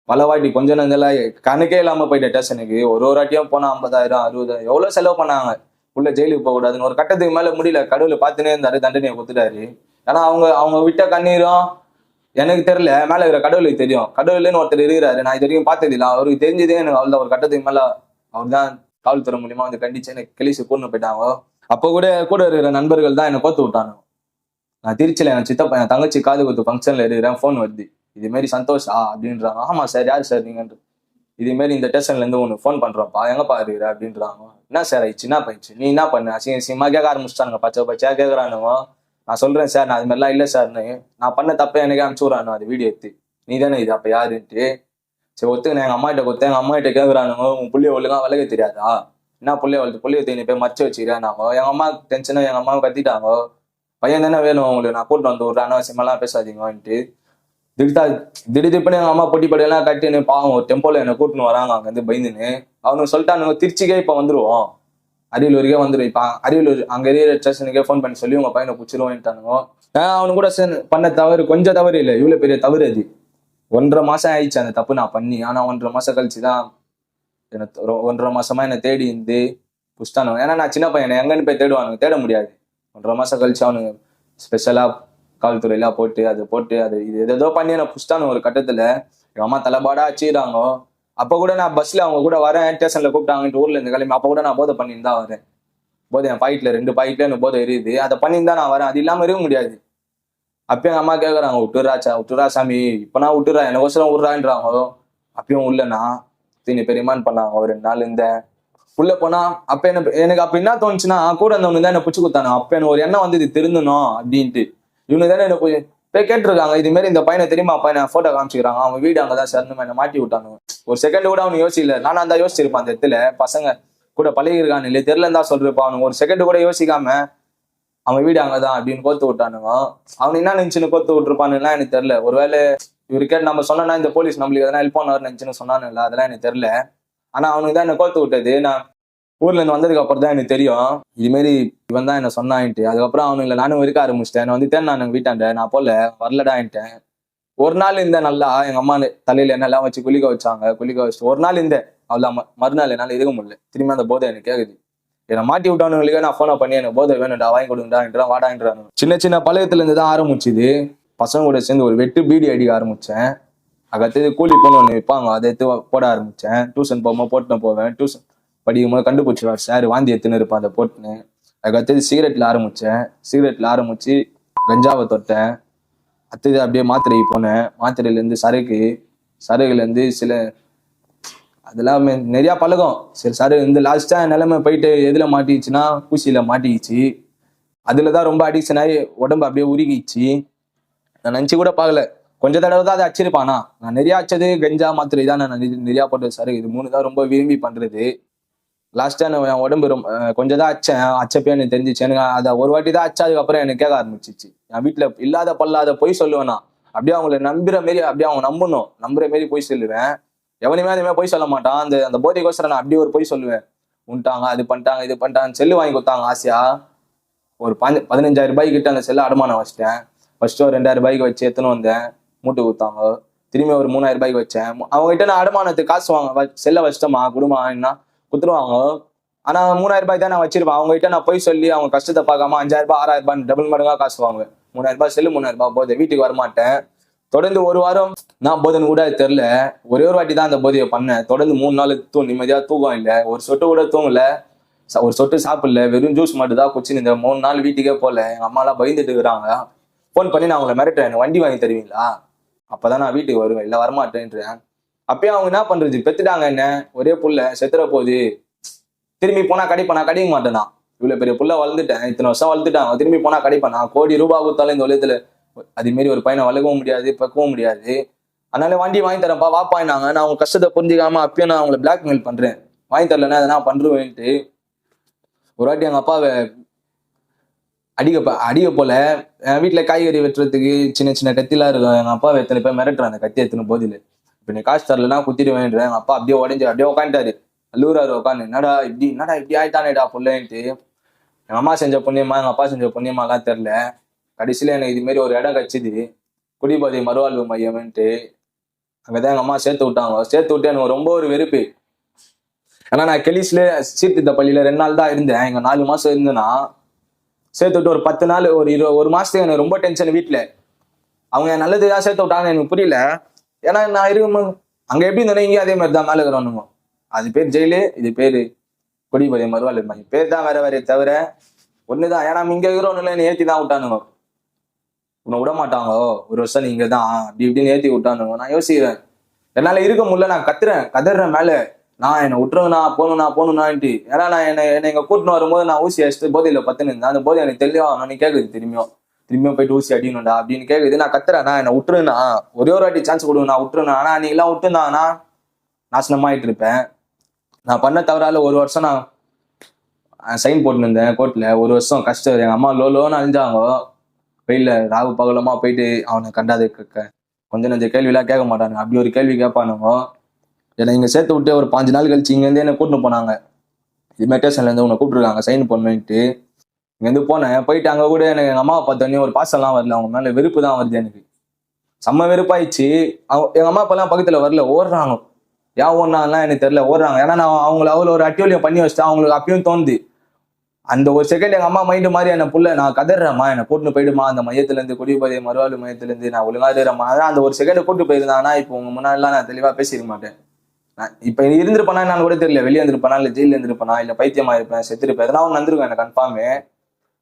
பல வாட்டி கொஞ்ச நஞ்செல்லாம் கணக்கே இல்லாமல் போயிட்டேன் ஸ்டேஷனுக்கு ஒரு ஒரு வாட்டியும் போனால் ஐம்பதாயிரம் அறுபதாயிரம் எவ்வளோ செலவு பண்ணாங்க? உள்ள ஜெயிலுக்கு போகக்கூடாதுன்னு ஒரு கட்டத்துக்கு மேலே முடியல. கடவுளை பார்த்துனே இருந்தாரு தண்டனையை கொடுத்துட்டாரு. ஏன்னா அவங்க அவங்க விட்ட கண்ணீரும் எனக்கு தெரியல. மேலே இருக்கிற கடவுளுக்கு தெரியும். கடவுள்னு ஒருத்தர் இருக்கிறாரு. நான் இது வரைக்கும் பார்த்தது அவருக்கு தெரிஞ்சதே எனக்கு அவ்வளோ ஒரு கட்டத்துக்கு மேலே அவர் தான் காவல்துறை மூலியமா வந்து கண்டிச்சு எனக்கு கிளிசு கூண்டு போயிட்டாங்க. அப்போ கூட கூட இருக்கிற நண்பர்கள் தான் என்னை கோத்து விட்டாங்க நான் திருச்சியில் என் சித்தப்பா என் தங்கச்சி காது குத்து ஃபங்க்ஷனில் இருக்கிறேன். ஃபோன் வருது. இது மாரி சந்தோஷா அப்படின்றாங்க. ஆமா சார் யார் சார் நீங்கன்ற இது மாரி இந்த ஸ்டேஷன்ல இருந்து உனக்கு ஃபோன் பண்றோம்ப்பா. எங்கப்பா இருக்கிற? அப்படின்றாங்க. என்ன சார் ஆயிடுச்சு? என்ன போயிடுச்சு? நீ என்ன பண்ண? அசிங்க கேட்க ஆரம்பிச்சிட்டானுங்க. பச்சை பச்சையா கேட்கறானுங்க. நான் சொல்றேன் சார் நான் அது மாதிரிலாம் இல்லை சார்னு. நான் பண்ண தப்பே எனக்கு அனுப்பிச்சு விட்றானு அது வீடியோ எடுத்து. நீ தானே இது? அப்ப யாருன்ட்டு? சரி ஒத்துக்கு எங்க அம்மா கிட்ட கொடுத்தேன். எங்க அம்மா கிட்ட கேட்கறானுங்க. உன் புள்ளிய ஒழுங்கா வளர்க்க தெரியாதா? என்ன புள்ளிய வளர்த்து? புள்ளிய தேனி போய் மறைச்சு வச்சுக்கிறானாங்க? எங்க அம்மா டென்ஷனா எங்க அம்மா கத்திட்டாங்க? பையன் தானே வேணும் உங்களுக்கு? நான் கூட்டு வந்து ஒரு அனாவசியமெல்லாம் பேசாதீங்கன்ட்டு. திடீர்த்தா திடீர்னு எங்க அம்மா பொட்டி படையெல்லாம் கட்டின்னு பாவம் ஒரு டெம்போல என்னை கூட்டின்னு வராங்க அங்கேருந்து பயந்துன்னு. அவனுக்கு சொல்லிட்டானுங்க திருச்சிக்கே இப்ப வந்துருவோம் அரியலூருக்கே வந்துடும் இப்ப அரியலூர் அங்க இருக்கிற ஸ்டேஷனுக்கே ஃபோன் பண்ணி சொல்லி உங்க பையனை பிடிச்சிருவோன்ட்டானுங்க நான் அவனு கூட பண்ண தவறு கொஞ்சம் தவறு இல்லை இவ்வளவு பெரிய தவறு அது. ஒன்றரை மாசம் ஆயிடுச்சு அந்த தப்பு நான் பண்ணி ஆனா ஒன்றரை மாசம் கழிச்சு தான் என்னை ஒன்றரை மாசமா என்னை தேடி இருந்து புஷ்டானுங்க ஏன்னா நான் சின்ன பையன் எங்கன்னு போய் தேடுவானுங்க தேட முடியாது. ஒன்றரை மாசம் கழிச்சு அவனுங்க ஸ்பெஷலா காவல்துறையெல்லாம் போட்டு அது போட்டு அது இது ஏதோ பண்ணி என்னை புஷ்டானு ஒரு கட்டத்துல. எங்க அம்மா தலைபாடா வச்சுக்கிறாங்க. அப்ப கூட நான் பஸ்ல அவங்க கூட வரேன் ஸ்டேஷன்ல கூப்பிட்டாங்கன்ட்டு ஊர்ல இருந்து கிளம்பி அப்ப கூட நான் போதை பண்ணியிருந்தா வரேன். போதை என் பாக்கெட்ல ரெண்டு பாக்கெட்ல எனக்கு போதை எரியுது. அதை பண்ணியிருந்தா நான் வரேன். அது இல்லாம இருக்க முடியாது. அப்பயும் எங்க அம்மா கேக்குறாங்க விட்டுறாச்சா விட்டுறா சாமி. இப்ப நான் விட்டுறா எனக்கோசரம் விட்றான்றாங்க. அப்பயும் உள்ளனா தீனி பெரியமான்னு பண்ணாங்க ஒரு ரெண்டு நாள் இருந்தேன். உள்ள போனா அப்ப என்ன எனக்கு அப்ப என்ன தோணுச்சுன்னா கூட இருந்தவனு தான் என்ன பிடிச்சி கொடுத்தானு அப்ப எனக்கு ஒரு எண்ணம் வந்து இது திருந்தணும் அப்படின்ட்டு. இவனு தானே என்ன போய் போய் கேட்டிருக்காங்க. இது மாதிரி இந்த பையனை தெரியுமா? பையனை போட்டோ காமிச்சிக்கிறாங்க. அவன் வீடு அங்கதான் சேர்ந்து என்ன மாட்டி விட்டாங்க ஒரு செகண்ட் கூட அவனு யோசிக்கல. நானும் அந்த யோசிச்சிருப்பான் அந்த இடத்துல. பசங்க கூட பழகிருக்கானு இல்லையே தெரியல தான் சொல்றப்பா அவனுக்கு ஒரு செகண்ட் கூட யோசிக்காம அவன் வீடு அங்கதான் அப்படின்னு கோத்து விட்டானுங்க அவன் என்ன நினைச்சுன்னு கோத்து விட்டுருப்பானுலாம் எனக்கு தெரியல. ஒருவேளை இவரு கேட்டு நம்ம சொன்னா இந்த போலீஸ் நம்மளுக்கு எதனா ஹெல்ப் பண்ணுவார் நினைச்சுன்னு சொன்னானுல அதெல்லாம் எனக்கு தெரியல. ஆனா அவனுக்கு தான் என்ன கோத்து விட்டது. நான் ஊர்ல இருந்து வந்ததுக்கு அப்புறம் தான் எனக்கு தெரியும். இது மாதிரி இவன் தான் என்ன சொன்னான்ட்டு. அதுக்கப்புறம் அவனுங்களை நானும் இருக்க ஆரம்பிச்சிட்டேன். நான் வந்து தேன் வீட்டாண்ட நான் போல வரலடான்ட்டேன் ஒரு நாள் இருந்தேன் நல்லா எங்க அம்மா தலையில என்னெல்லாம் வச்சு குளிக்க வச்சாங்க. குளிக்க வச்சுட்டு ஒரு நாள் இருந்தேன் அவ்வளோ மறுநாள் என்னால இருக்க முடியல. திரும்பி அந்த போதை எனக்கு கேக்குது. என்னை மாட்டி விட்டானுங்களுக்கே நான் ஃபோனை பண்ணி எனக்கு போதை வேணும்டா வாங்கி கொடுங்கடான்றான் வாடான்றான் சின்ன சின்ன பழக்கத்துல இருந்து தான் ஆரம்பிச்சுது. பசங்க கூட சேர்ந்து ஒரு வெட்டு பீடி அடிக்க ஆரம்பிச்சேன். அதுக்கடுத்தது கூலி பொண்ணு ஒன்று விற்பாங்க அதை எடுத்து போட ஆரம்பிச்சேன். டியூஷன் போகும்போது போட்டுன்னு போவேன். டியூஷன் படிக்கும்போது கண்டுபிடிச்சிருவார். சார் வாந்தி எடுத்துன்னு இருப்பான் அதை போட்டுன்னு. அதுக்கு அடுத்தது சிகரெட்ல ஆரம்பிச்சேன். சிகரெட்ல ஆரம்பிச்சு கஞ்சாவை தொட்டேன். அடுத்தது அப்படியே மாத்திரைக்கு போனேன். மாத்திரையிலேருந்து சரக்கு. சரகுலேருந்து சில அதெல்லாம் நிறையா நிறைய பழகம் சரி சார் இந்த லாஸ்டா நிலைமை போயிட்டு எதுல மாட்டிக்கிச்சுன்னா பூசியில மாட்டிக்கிச்சு. அதில் தான் ரொம்ப அடிக்ஷன் ஆகி உடம்பு அப்படியே உருகிச்சு நான் நினச்சி கூட பார்க்கல. கொஞ்ச தடவை தான் அதை அச்சிருப்பானா நான் நிறைய அச்சது கஞ்சா மாத்திரை தான் நான் நிறைய- போட்டது சார் இது மூணு தான் ரொம்ப விரும்பி பண்றது. லாஸ்டா நான் என் உடம்பு ரொம்ப கொஞ்சம் தான் அச்சேன் அச்சப்பே எனக்கு தெரிஞ்சிச்சு. எனக்கு அதை ஒரு வாட்டி தான் அச்சா அதுக்கப்புறம் எனக்கு கேட்க ஆரம்பிச்சிச்சு. என் வீட்டுல இல்லாத பல்லாத பொய் சொல்லுவேன் நான். அப்படியே அவங்கள நம்புற மாரி அப்படியே அவங்க நம்பணும். நம்புற மாரி பொய் சொல்லுவேன். எவனையுமே அதுமே போய் பொய் சொல்ல மாட்டான். அந்த அந்த போதைக்கோசரம் நான் அப்படியே ஒரு பொய் சொல்லுவேன். உண்டாங்க அது பண்ணிட்டாங்க இது பண்ணிட்டாங்க செல்லு வாங்கி கொடுத்தாங்க ஆசையா? ஒரு பஞ்ச பதினஞ்சாயிரம் ரூபாய் கிட்ட அந்த செல்லை அடமானம் வச்சிட்டேன். ஃபர்ஸ்ட் ஒரு ரெண்டாயிரம் ரூபாய்க்கு வச்சு எடுத்துன்னு வந்தேன். மூட்டு கொடுத்தாங்க. திரும்பி ஒரு மூணாயிரம் ரூபாய்க்கு வச்சேன். அவங்க கிட்ட நான் அடமானத்துக்கு காசு வாங்க வ- செல்லை வச்சிட்டோமா? குடும்பம்னா குத்துருவாங்க ஆனா மூணாயிரம் ரூபாய் தான் நான் வச்சிருப்பேன். அவங்க கிட்ட நான் போய் சொல்லி அவங்க கஷ்டத்தை பார்க்காம அஞ்சாயிரம் ரூபாய் ஆறாயிரம் ரூபாய் டபுள் மடங்கா காசு வாங்க மூணாயிரம் ரூபாய் செல்லு மூணாயிரம் ரூபாய் போதை. வீட்டுக்கு வரமாட்டேன். தொடர்ந்து ஒரு வாரம் நான் போதைன்னு கூட அது தெரியல. ஒரே ஒரு வாட்டி தான் அந்த போதையை பண்ணேன். தொடர்ந்து மூணு நாள் தூ நிம்மதியா தூக்கம் இல்லை. ஒரு சொட்டு கூட தூங்கல. ஒரு சொட்டு சாப்பிடல. வெறும் ஜூஸ் மட்டும் தான் குச்சின்னு இந்த மூணு நாள் வீட்டுக்கே போல எங்க அம்மாலாம் பயந்துட்டு இருக்கிறாங்க. ஃபோன் பண்ணி நான் அவங்கள மிரட்டுறேன். வண்டி வாங்கி தருவீங்களா? அப்பதான் நான் வீட்டுக்கு வருவேன். இல்ல வரமாட்டேன்றேன். அப்பயும் அவங்க என்ன பண்றது? பெத்துட்டாங்க என்ன? ஒரே புள்ள செத்துற போகுது. திரும்பி போனா கடிப்பேன் நான் கடிக்க மாட்டேனா? இவ்வளவு பெரிய புள்ள வளர்ந்துட்டேன். இத்தனை வருஷம் வளர்த்துட்டாங்க திரும்பி போனா கடிப்பேன் நான் கோடி ரூபா கொடுத்தாலும் இந்த உலகத்துல அதே மாரி ஒரு பையனை வளர்க்கவும் முடியாது பக்கவும் முடியாது. அதனால வண்டி வாங்கி தரேன்ப்பா வாப்பாயினாங்க நான் அவங்க கஷ்டத்தை புரிஞ்சுக்காம அப்பயும் நான் அவங்களை பிளாக்மெயில் பண்றேன். வாங்கி தரலன்னா அதை நான் பண்றேன்ட்டு ஒரு வாட்டி எங்க அப்பாவை அடிக்க அடிக்க போல. என் வீட்டுல காய்கறி வெட்டுறதுக்கு சின்ன சின்ன கத்திலாம் இருக்கும். எங்க அப்பாவை எத்தனை பேர் மிரட்டுறேன் அந்த கத்தி எத்தனை போதில். இப்போ நீ காசு தரலன்னா குத்திடுவேன் எங்க அப்பா அப்படியே உடஞ்சி அப்படியே உட்காந்துட்டாரு அல்லூராரு உட்காந்து என்னடா இப்படி என்னடா இப்படி ஆயிட்டானேடா புள்ளன்ட்டு. எங்க அம்மா செஞ்ச புண்ணியமா எங்க அப்பா செஞ்ச புண்ணியமாலாம் தெரில கடைசியில் எனக்கு இது ஒரு இடம் கிடச்சிது. குடிபோதை மறுவாழ்வு மையம்ன்ட்டு. அங்கதான் எங்க அம்மா சேர்த்து விட்டாங்க. சேர்த்து விட்டு எனக்கு ரொம்ப ஒரு வெறுப்பு. ஏன்னா நான் கெலிஸ்ல சீர்திருத்த பள்ளியில ரெண்டு நாள் தான் இருந்தேன். இங்க நாலு மாசம் இருந்தேன்னா சேர்த்து விட்டு ஒரு பத்து நாள் ஒரு இருபது ஒரு மாசத்துக்கு எனக்கு ரொம்ப டென்ஷன் வீட்டில் அவங்க நல்லது தான் சேர்த்து விட்டாங்கன்னு எனக்கு புரியல. ஏன்னா நான் இருக்கும் அங்க எப்படி நினைங்க அதே மாதிரி தான் மேலே இருக்கிறோம் அது பேர் ஜெயிலு இது பேரு குடிபதி மறுவாள் மையம் பேர் தான் வேற வேற தவிர ஒண்ணுதான். ஏன்னா இங்க இருக்கிறோம் இல்லைன்னு ஏத்தி தான் விட்டானுங்க. உன்னை விட மாட்டாங்க. ஒரு வருஷம் நீங்க தான் அப்படி இப்படின்னு ஏத்தி விட்டானுங்க. நான் யோசிக்கிறேன். என்னால இருக்க முடியல நான் கத்துறேன். கதறேன் மேல. நான் என்னை விட்டுருங்கண்ணா போகணுண்ணா போகணுண்ணான்ட்டு ஏன்னா நான் என்னை என்னை இங்கே கூட்டின்னு வரும்போது நான் ஊசி அடிச்சுட்டு போதையில பத்துன்னு இருந்தேன். அந்த போதை எனக்கு தெளிவா நீ கேக்குது திரும்பியும் திரும்பியும் போயிட்டு ஊசி அடிக்கணும்டா அப்படின்னு கேட்குது நான் கத்துறேண்ணா என்னை விட்டுருண்ணா. ஒரே ஒரு வாட்டி சான்ஸ் கொடுங்க நான் விட்டுருண்ணா. ஆனா நீ எல்லாம் விட்டுருந்தாங்கன்னா நாசனமாயிட்டு இருப்பேன். நான் பண்ண தவறால ஒரு வருஷம் நான் சைன் போட்டுருந்தேன் கோர்ட்ல ஒரு வருஷம் கஷ்டம். எங்கள் அம்மா லோ லோன்னு அழிஞ்சாங்க. வெயில்ல ராகு பகலமா போயிட்டு அவனை கண்டாது க- கொஞ்சம் நஞ்ச கேள்விலாம் கேட்க மாட்டானுங்க. அப்படி ஒரு கேள்வி கேட்பானுங்க. என்னை இங்கே சேர்த்து விட்டு ஒரு பாஞ்சு நாள் கழிச்சு இங்கேருந்து என்னை என்ன கூட்டிட்டு போனாங்க இது மெட்டேஷன்லேருந்து உன்னை கூப்பிட்டுருக்காங்க. சைன் பண்ணுன்ட்டு இங்கேருந்து போனேன். போயிட்டு அங்கே கூட எனக்கு எங்கள் அம்மாவை பார்த்தோன்னே ஒரு பாசம்லாம் வரல. அவங்க மேலே வெறுப்பு தான் வருது எனக்கு. செம்ம வெறுப்பாயிடுச்சு. அவங்க எங்கள் அம்மா அப்பெல்லாம் பக்கத்தில் வரல. ஓடுறாங்க. ஏன் ஒன்றாலாம் எனக்கு தெரியல. ஓடுறாங்க. ஏன்னா நான் அவங்கள அவ்வளோ ஒரு அட்டியோலியம் பண்ணி வச்சுட்டேன். அவங்களுக்கு அப்பயும் தோணுது. அந்த ஒரு செகண்ட் எங்கள் அம்மா மைண்டு மாதிரி என்ன புள்ள நான் கதறேம்மா. என்னை கூட்டிட்டு போயிடுமா அந்த மையத்துலேருந்து குடிபதி மறுவாழ்வு மையத்துலேருந்து நான் ஒழுங்காக இருக்கிறேம்மா அதான் அந்த ஒரு செகண்ட் கூட்டு போயிருந்தாங்கன்னா இப்போ உங்கள் முன்னாடிலாம் நான் தெளிவாக பேசியிருக்க மாட்டேன். நான் இப்போ இருந்திருப்பேனா நான் கூட தெரியல. வெளியே இருந்திருப்பேனா இல்லை ஜெயிலில் இருந்திருப்பேனா இல்லை பைத்தியமாக இருப்பேன் செத்துருப்பேன் எதனா ஒன்று வந்திருக்கும் எனக்கு கன்ஃபார்மே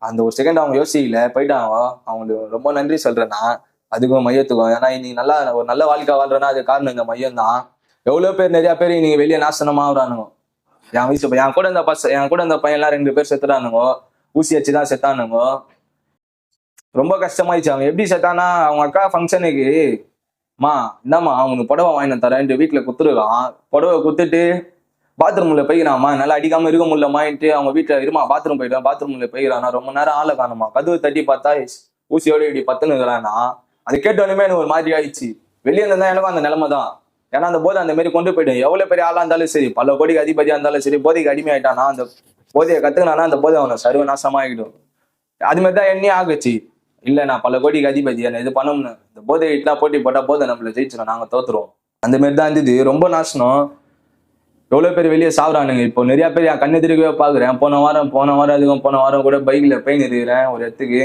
அந்த ஒரு செகண்ட் அவங்க யோசிக்கல போயிட்டாங்க. அவங்களுக்கு ரொம்ப நன்றி சொல்றேன் நான் அதுக்கும் மையத்துக்கும். ஏன்னா இன்னைக்கு நல்லா ஒரு நல்ல வாழ்க்கை வாழ்றேன்னா அது காரணம் இந்த மையம் தான் எவ்வளோ பேர் நிறைய பேர் இன்னைக்கு வெளியே நாசனமா ஆகுறானுங்க. என் வயசு என் கூட இந்த பச என் கூட இந்த பையன் எல்லாம் ரெண்டு பேர் செத்துறானுங்க. ஊசி வச்சு தான் செத்தானுங்க. ரொம்ப கஷ்டமாயிடுச்சு அவன் எப்படி செத்தானா அவங்க அக்கா ஃபங்க்ஷனுக்கு மா என்னம்மா அவனுக்கு புடவை வாங்கி தரேன்ட்டு வீட்டுல குத்துருக்கான். புடவை குத்துட்டு பாத்ரூம்ல போயிடாமா நல்லா அடிக்காம இருக்க முடியலமான்ட்டு அவங்க வீட்டுல இருமா பாத்ரூம் போயிட்டான் பாத்ரூம்ல போய்க்கிறானா. ரொம்ப நேரம் ஆளை காணுமா கதவு தட்டி பார்த்தா ஊசியோட இப்படி பத்துன்னு இருக்கிறானா அது கேட்டோடனே எனக்கு ஒரு மாதிரி ஆயிடுச்சு. வெளியே இருந்தா எனக்கும் அந்த நிலைமை தான். ஏன்னா அந்த போதை அந்த மாதிரி கொண்டு போயிடும் எவ்வளவு பெரிய ஆளா இருந்தாலும் சரி பல கோடிக்கு அதிபதியா இருந்தாலும் சரி போதைக்கு அடிமையாயிட்டானா அந்த போதையை கத்துக்கினானா அந்த போதை அவனை சர்வநாசமாகிடும் அது மாதிரி தான் என்னையும் ஆகுச்சு. இல்ல நான் பல கோடிக்கு அதிபதி என்ன இது பண்ணணும்னு. இந்த போதை இட்லாம் போட்டி போட்டா போதை நம்மள ஜெயிச்சிடும் நாங்க தோத்துருவோம். அந்த மாதிரி தான் இருந்தது. ரொம்ப நாசனம். எவ்வளோ பேர் வெளியே சாப்பிட்றானுங்க இப்போ நிறைய பேர் என் கண்ணு திருக்கவே பார்க்குறேன். போன வாரம் போன வாரம் அதுக்கும் போன வாரம் கூட பைக்கில் பெயின் இருக்கிறேன் ஒரு இடத்துக்கு.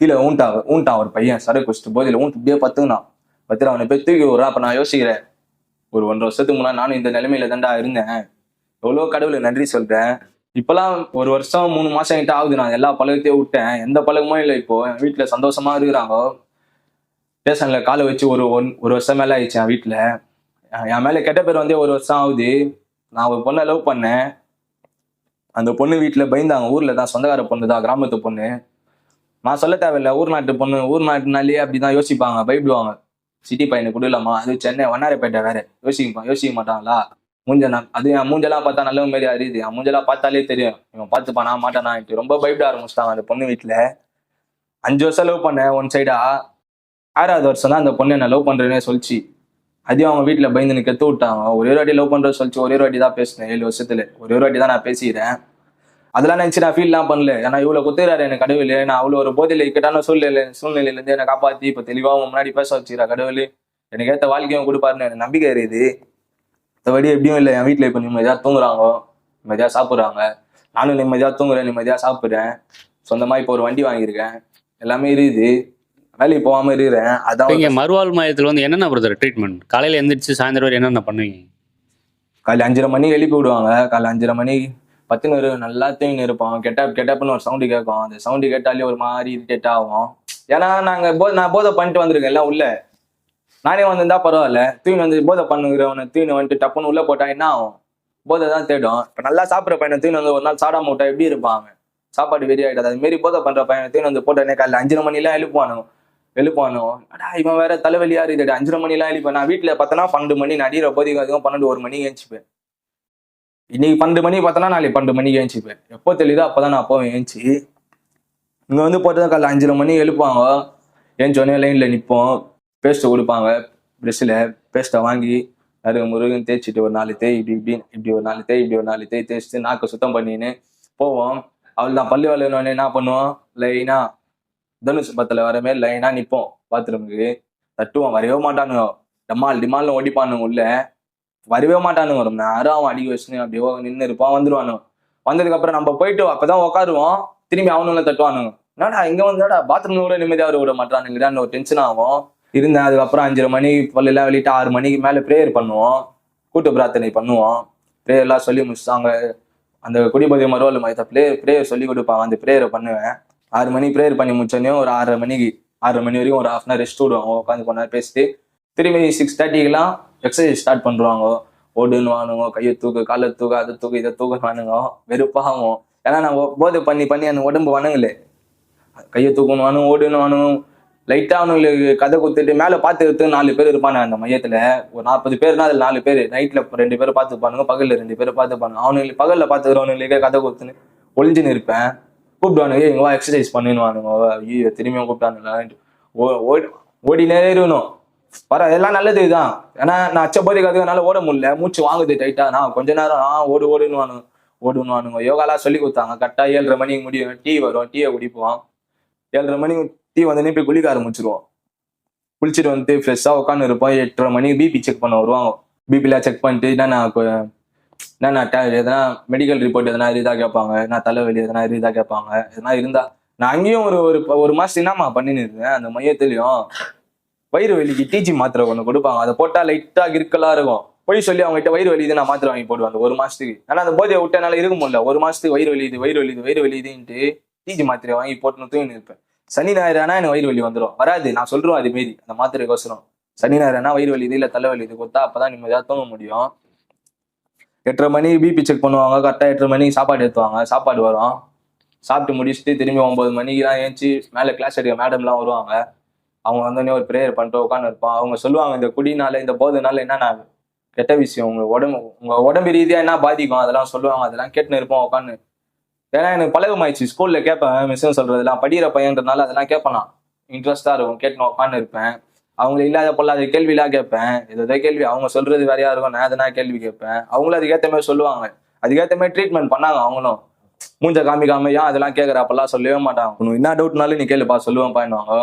கீழே ஊண்டா ஊண்டான் ஒரு பையன் சரக்கு வச்சுட்டு போதில் ஊன் இப்படியே பத்துனான் பத்திர அவனை போய் தூக்கி விடுறான் அப்போ நான் யோசிக்கிறேன் ஒரு ஒன்றரை வருஷத்துக்கு முன்னாடி நானும் இந்த நிலைமையில தான்டா இருந்தேன். எவ்வளோ கடவுளுக்கு நன்றி சொல்கிறேன் இப்பெல்லாம் ஒரு வருஷம் மூணு மாசம் கிட்ட ஆகுது. நான் எல்லா பழகத்தையும் விட்டேன். எந்த பழக்கமும் இல்லை இப்போ. என் வீட்டில் சந்தோஷமா இருக்கிறாங்க. ஸ்டேஷன்ல காலை வச்சு ஒரு ஒன் ஒரு வருஷம் மேலே ஆயிடுச்சு என் வீட்டில். என் மேல கெட்ட பேர் வந்தே ஒரு வருஷம் ஆகுது. நான் ஒரு பொண்ணை லவ் பண்ணேன். அந்த பொண்ணு வீட்டில் பயந்தாங்க ஊர்ல தான் சொந்தக்கார பொண்ணு தான் கிராமத்து பொண்ணு. நான் சொல்ல தேவையில்ல ஊர் நாட்டு பொண்ணு ஊர் நாட்டுனாலே அப்படிதான் யோசிப்பாங்க பயப்படுவாங்க. சிட்டி பையனுக்கு கொடுக்கலாமா? அது சென்னை வண்ணாரப்பேட்டை வேற. யோசிப்பான் யோசிக்க மாட்டாங்களா? மூஞ்ச நான் அது என் மூஞ்செல்லாம் பார்த்தா நல்ல மாதிரி அறியுது. என் மூஞ்செல்லாம் பார்த்தாலே தெரியும். இவன் பார்த்துப்பானா மாட்டானான்ட்டு ரொம்ப பயப்பட ஆரம்பிச்சிட்டாங்க அந்த பொண்ணு வீட்டில் அஞ்சு வருஷம் லவ் பண்ணேன் ஒன் சைடா ஆறாவது வருஷம் தான் அந்த பொண்ணு என்ன லவ் பண்ணுறேன்னு சொல்லிச்சு. அதையும் அவங்க வீட்டில் பயந்து கற்று விட்டாங்க ஒரே ஒரு வாட்டி லவ் பண்ணுற சொல்லிச்சு ஒரே ஒரு வாட்டி தான் பேசினேன் ஏழு வருஷத்துல. ஒரே ஒரு வாட்டி தான் நான் பேசிக்கிறேன். அதெல்லாம் நினச்சி நான் ஃபீல்லாம் பண்ணல. ஏன்னா இவ்வளோ குத்துறாரு எனக்கு கடவுள். நான் அவ்வளோ ஒரு போதையில் இக்கட்டான சூழ்நிலை சூழ்நிலையிலேருந்து என்னை காப்பாற்றி இப்போ தெளிவாக அவங்க முன்னாடி பேச வச்சுக்கிறா கடவுள். எனக்கு ஏற்ற வாழ்க்கையும் கொடுப்பாருன்னு எனக்கு நம்பிக்கை இருக்குது. மற்றபடி எப்படியும் இல்லை. என் வீட்டில் இப்போ நிம்மதியாக தூங்குறாங்க. நிம்மதியாக சாப்பிட்றாங்க. நானும் நிம்மதியாக தூங்குறேன் நிம்மதியாக சாப்பிடுறேன். சொந்தமாக இப்போ ஒரு வண்டி வாங்கியிருக்கேன். எல்லாமே இருக்குது. வேலைக்கு போகாம இருக்கிறேன். அதான் இங்க மறுவாழ் மையத்துல வந்து என்னென்ன பிரதர் ட்ரீட்மெண்ட் காலையில எந்திரிச்சு சாயந்தரம் வரை என்னென்ன பண்ணுவீங்க? காலைல அஞ்சரை மணிக்கு எழுப்பி விடுவாங்க. காலைல அஞ்சரை மணிக்கு பத்துன்னு இரு நல்லா தூங்கின்னு இருப்போம் கெட்டப் கெட்டப்னு ஒரு சவுண்டு கேட்கும். அந்த சவுண்டு கேட்டாலே ஒரு மாதிரி இரிட்டேட் ஆகும். ஏன்னா நாங்க போ நான் போதை பண்ணிட்டு வந்திருக்கேன் எல்லாம் உள்ள. நானே வந்திருந்தா பரவாயில்ல. தூண் வந்து போதை பண்ணுகிறவனை தூண் வந்துட்டு டப்புன்னு உள்ள போட்டா என்ன ஆகும்? போதை தான் தேடும். இப்ப நல்லா சாப்பிட்ற பையனை தூண் வந்து ஒரு நாள் சாடாம விட்டா எப்படி இருப்பாங்க சாப்பாடு வெறி ஆயிடாது அது மாரி போதை பண்ற பையனை தூண் வந்து போட்டோன்னே காலைல அஞ்சரை மணிலாம் எழுப்புவானுங்க. எழுப்பானோ? அடா இவன் வேற தலைவலியா இருக்குது அஞ்சரை மணிலாம் எழுப்பேன். நான் வீட்டுல பார்த்தனா பன்னெண்டு மணி நடிகிற போது அதிகம் பன்னெண்டு ஒரு மணிக்கு ஏஞ்சிப்பேன் இன்னைக்கு பன்னெண்டு மணி பார்த்தனா நாளைக்கு பன்னெண்டு மணிக்கு ஏஞ்சிப்பேன் எப்போ தெளிதோ அப்போ தான் நான் அப்போ ஏஞ்சி இங்கே வந்து போட்டதான் காலைல அஞ்சரை மணி எழுப்பாங்க. ஏஞ்சோடனே லைனில் நிற்போம் பேஸ்ட்டை கொடுப்பாங்க. ப்ரெஷ்ஷில் பேஸ்ட்டை வாங்கி நிறைய முருகன் தேய்ச்சிட்டு ஒரு நாலு தேய் இப்படி இப்படி இப்படி ஒரு நாலு தேய் இப்படி ஒரு நாலு தேய் தேய்ச்சிட்டு நாக்கு சுத்தம் பண்ணின்னு போவோம். அவள் தான் பல்லு வளர்னோடனே என்ன பண்ணுவோம்? லைனாக தனுஷ் பத்தில் வர மாதிரி லைனா நிப்போம். பாத்ரூமுக்கு தட்டுவோம் வரவே மாட்டானுங்க. டமால் டிமால்னு ஓடிப்பானுங்க உள்ள. வரவே மாட்டானுங்க. ரொம்ப நேரம் அவன் அடிக்க வச்சுன்னு அப்படியே நின்று இருப்பான். வந்துருவானுங்க. வந்ததுக்கு அப்புறம் நம்ம போயிட்டு அப்பதான் உட்காருவோம் திரும்பி அவனுங்களை தட்டுவானுங்க. என்னடா இங்க வந்தாடா பாத்ரூம்ல கூட நிம்மதியா விட மாட்டானுங்கடான்னு ஒரு டென்ஷன் ஆகும். இருந்தேன். அதுக்கப்புறம் அஞ்சரை மணி பல்லெல்லாம் வெளியிட்டு ஆறு மணிக்கு மேலே ப்ரேயர் பண்ணுவோம். கூட்டு பிரார்த்தனை பண்ணுவோம். ப்ரேயர் எல்லாம் சொல்லி முடிச்சாங்க அந்த குடிபதி மறுவாள் மையத்தை ப்ளே ப்ரேயர் சொல்லி கொடுப்பாங்க அந்த ப்ரேயரை பண்ணுவேன். ஆறு மணி ப்ரேயர் பண்ணி முடிச்சோடனே ஒரு ஆறரை மணிக்கு ஆறரை மணி வரைக்கும் ஒரு ஹாஃப் அன் ரெஸ்ட் விடுவாங்க. உட்காந்து கொஞ்ச நேரம் பேசிட்டு திரும்பி சிக்ஸ் தேர்ட்டிக்கெல்லாம் எக்ஸசைஸ் ஸ்டார்ட் பண்ணுவாங்க ஓடுன்னு வானுங்க கையை தூக்கு காலை தூக்கு அதை தூக்கு இதை தூக்க வானுங்க. வெறுப்பாகும் ஏன்னா நான் போதை பண்ணி பண்ணி அந்த உடம்பு வணங்கலே. கையை தூக்கணும் வானும் ஓடுன்னு வானும் லைட்டாக அவனுங்களுக்கு கதை கொடுத்துட்டு மேலே பார்த்துக்கிறது நாலு பேர் இருப்பானு அந்த மையத்தில். ஒரு நாற்பது பேர்னா அதில் நாலு பேர். நைட்டில் ரெண்டு பேர் பார்த்துப்பானுங்க பகலில் ரெண்டு பேர் பார்த்துப்பானுங்க. அவனுங்களுக்கு பகலில் பார்த்துக்கிறவனுங்களுக்கே கதை கொடுத்துன்னு ஒளிஞ்சுன்னு இருப்பேன் கூப்பிடுவானுங்க இங்க வா எக்ஸசைஸ் பண்ணிடுவானுங்க ஐயோ திரும்பியும் கூப்பிட்டானுங்க ஓடி ஓடினே இருக்கணும். பர எல்லாம் நல்லது தான் ஏன்னா நான் அச்ச போதை கற்றுக்கனால ஓட முடியல. மூச்சு வாங்குது டைட்டா நான் கொஞ்ச நேரம் ஆ ஓடு ஓடுன்னு ஓடுன்னுவானுங்க யோகாலாம் சொல்லி கொடுத்தாங்க. கரெக்டாக ஏழரை மணிக்கு முடியும் டீ வரும் டீயை குடிப்போம். ஏழரை மணிக்கு டீ வந்து போய் குளிக்க ஆரம்பிச்சிருவோம். குளிச்சுட்டு வந்து ஃப்ரெஷ்ஷாக உட்காந்து இருப்போம். எட்டரை மணிக்கு பிபி செக் பண்ண வருவாங்க. பிபிலாம் செக் பண்ணிட்டு என்னண்ணா கொ- எதனா மெடிக்கல் ரிப்போர்ட் எதனா இருந்தா கேட்பாங்க நான் தலைவலி எதனா இருந்தா கேட்பாங்க எதனா இருந்தா நான் அங்கேயும் ஒரு ஒரு ஒரு மாசம் என்னம்மா பண்ணின்னு இருக்கேன் அந்த மையத்துலயும் வயிறு வலிக்கு டிஜி மாத்திரை ஒன்று கொடுப்பாங்க. அதை போட்டா லைட்டா கிறுக்கலா இருக்கும். போய் சொல்லி அவங்ககிட்ட வயிறு வயிறு வலிது நான் மாத்திரை வாங்கி போடுவேன் அந்த ஒரு மாசத்துக்கு ஆனா அந்த போதையை விட்டனால இருக்க முடியல. ஒரு மாசத்துக்கு வயிறு வலிது வயிறு வலிது வயிறு வலிதுன்ட்டு டிஜி மாத்திரை வாங்கி போட்டுன்னு தூங்கி இருப்பேன். சனி ஞாயிறு ஆனா எனக்கு வயிறு வலி வந்துடும் வராது. நான் சொல்றேன் அது மாரி அந்த மாத்திரைக்கோசரம். சனி ஞாயிறு ஆனா வயிறு வலிது இல்லை தலைவலி இது கொடுத்தா அப்பதான் நிம்மதியாக தூங்க முடியும். எட்டரை மணி பிபி செக் பண்ணுவாங்க. கரெக்டாக எட்டரை மணிக்கு சாப்பாடு ஏற்றுவாங்க சாப்பாடு வரும். சாப்பிட்டு முடிச்சுட்டு திரும்பி ஒன்பது மணிக்கெல்லாம் ஏஞ்சி மேலே கிளாஸ் எடுக்க மேடம்லாம் வருவாங்க. அவங்க வந்தோடனே ஒரு ப்ரேயர் பண்ணிட்டு உட்காந்து இருப்பான் அவங்க சொல்லுவாங்க இந்த குடினால இந்த போதைனால என்னென்ன கெட்ட விஷயம். உங்க உடம்பு உங்க உடம்பு ரீதியாக என்ன பாதிக்கும்? அதெல்லாம் சொல்லுவாங்க. அதெல்லாம் கேட்டுன்னு இருப்போம் உட்காந்து ஏன்னா எனக்கு பழகமாயிடுச்சு. ஸ்கூல்ல கேட்பேன் மிஸ்ஸுன்னு சொல்கிறதுலாம் படிக்கிற பையன்றதுனால அதெல்லாம் கேட்பேன் நான். இன்ட்ரெஸ்டா இருக்கும். கேட்டுன்னு உட்காந்து இருப்பேன். அவங்க இல்லாத பொல்லாத கேள்விலாம் கேட்பேன். ஏதோ கேள்வி. அவங்க சொல்றது வேறையா இருக்கும் நான் எதனா கேள்வி கேட்பேன். அவங்களும் அதுக்கேற்ற மாதிரி சொல்லுவாங்க. அதுக்கேற்ற மாதிரி ட்ரீட்மெண்ட் பண்ணாங்க அவங்களும். மூஞ்ச காமிக்காம ஏன் அதெல்லாம் கேட்குற அப்பெல்லாம் சொல்லவே மாட்டாங்க. உனக்கு என்ன டவுட்னாலும் நீ கேளுப்பா சொல்லுவேன்ப்பா என்னவாங்க.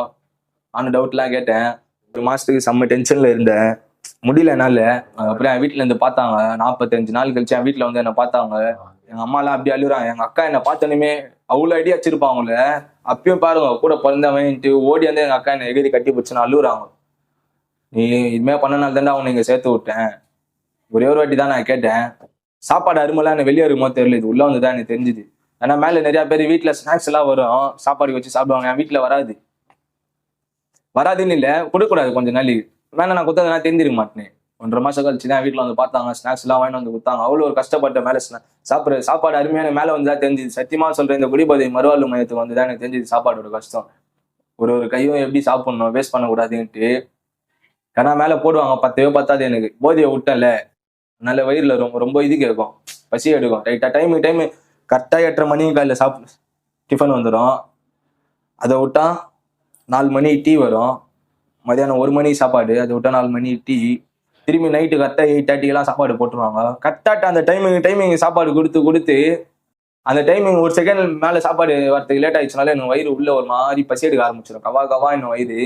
அந்த டவுட்லாம் கேட்டேன். ஒரு மாசத்துக்கு செம்ம டென்ஷன்ல இருந்தேன். முடியல என்னால். அப்புறம் என் வீட்டுல இருந்து பார்த்தாங்க. நாற்பத்தஞ்சு நாள் கழிச்சு என் வீட்டுல வந்து என்ன பார்த்தாங்க. எங்க அம்மாலாம் அப்படி அழுகுறாங்க. எங்க அக்கா என்ன பார்த்தோன்னே அவ்வளோ அடி அடிச்சிருப்பாங்களே அப்பயும் பாருங்க கூட பிறந்தவன்ட்டு ஓடி வந்து எங்க அக்கா என்ன எகிரி கட்டி போச்சுன்னு அழுகுறாங்க. நீ இதுமே பண்ணனால தானே அவனை இங்க சேர்த்து விட்டேன். ஒரே ஒரு வாட்டி தான் நான் கேட்டேன். சாப்பாடு அருமெல்லாம் எனக்கு வெளியே இருக்குமோ தெரியல. இது உள்ள வந்து தான் எனக்கு தெரிஞ்சுது. ஏன்னா மேல நிறைய பேர் வீட்டுல ஸ்நாக்ஸ் எல்லாம் வரும். சாப்பாடு வச்சு சாப்பிடுவாங்க. என் வீட்டுல வராது. வராதுன்னு இல்ல கொடுக்கூடாது கொஞ்சம் நாளைக்கு. வேணா நான் குத்ததுனா தெரிஞ்சிருக்க மாட்டேன். ஒன்றரை மாசம் கழிச்சு தான் வீட்டுல வந்து பார்த்தாங்க. ஸ்நாக்ஸ் எல்லாம் வாங்கிட்டு வந்து கொடுத்தாங்க. அவ்வளோ ஒரு கஷ்டப்பட்ட மேல சாப்பிட்ற சாப்பிடுற சாப்பாடு அருமையான மேல வந்து தான் தெரிஞ்சுது. சத்தியமா சொல்றேன் இந்த குடிபோதை மறுவாழ்வு மையத்துக்கு வந்து தான் எனக்கு தெரிஞ்சுது. சாப்பாடோட கஷ்டம். ஒரு ஒரு கையும் எப்படி சாப்பிடணும் வேஸ்ட் பண்ணக்கூடாதுன்ட்டு. ஏன்னா மேல போடுவாங்க. பத்தவே பத்தாது எனக்கு. போதியை விட்டேன்ல. நல்ல வயிறுல ரொம்ப ரொம்ப இது கேட்கும். பசி எடுக்கும். ரைட்டா டைம் டைம் கரெக்டாக எட்டரை மணி காலையில் சாப்பிடு டிஃபன் வந்துடும் அதை விட்டா நாலு மணி டீ வரும். மதியானம் ஒரு மணி சாப்பாடு. அதை விட்டா நாலு மணி டீ திரும்பி நைட்டு கரெக்டாக எயிட் தேர்ட்டிக்கெலாம் சாப்பாடு போட்டுருவாங்க. கரெக்டாக அந்த டைமிங் டைமிங் சாப்பாடு கொடுத்து கொடுத்து அந்த டைமிங் ஒரு செகண்ட் மேலே சாப்பாடு வரதுக்கு லேட் ஆயிடுச்சுனால எனக்கு வயிறு உள்ள ஒரு மாதிரி பசி எடுக்க ஆரம்பிச்சிடும் கவா கவா என்ன வயிறு.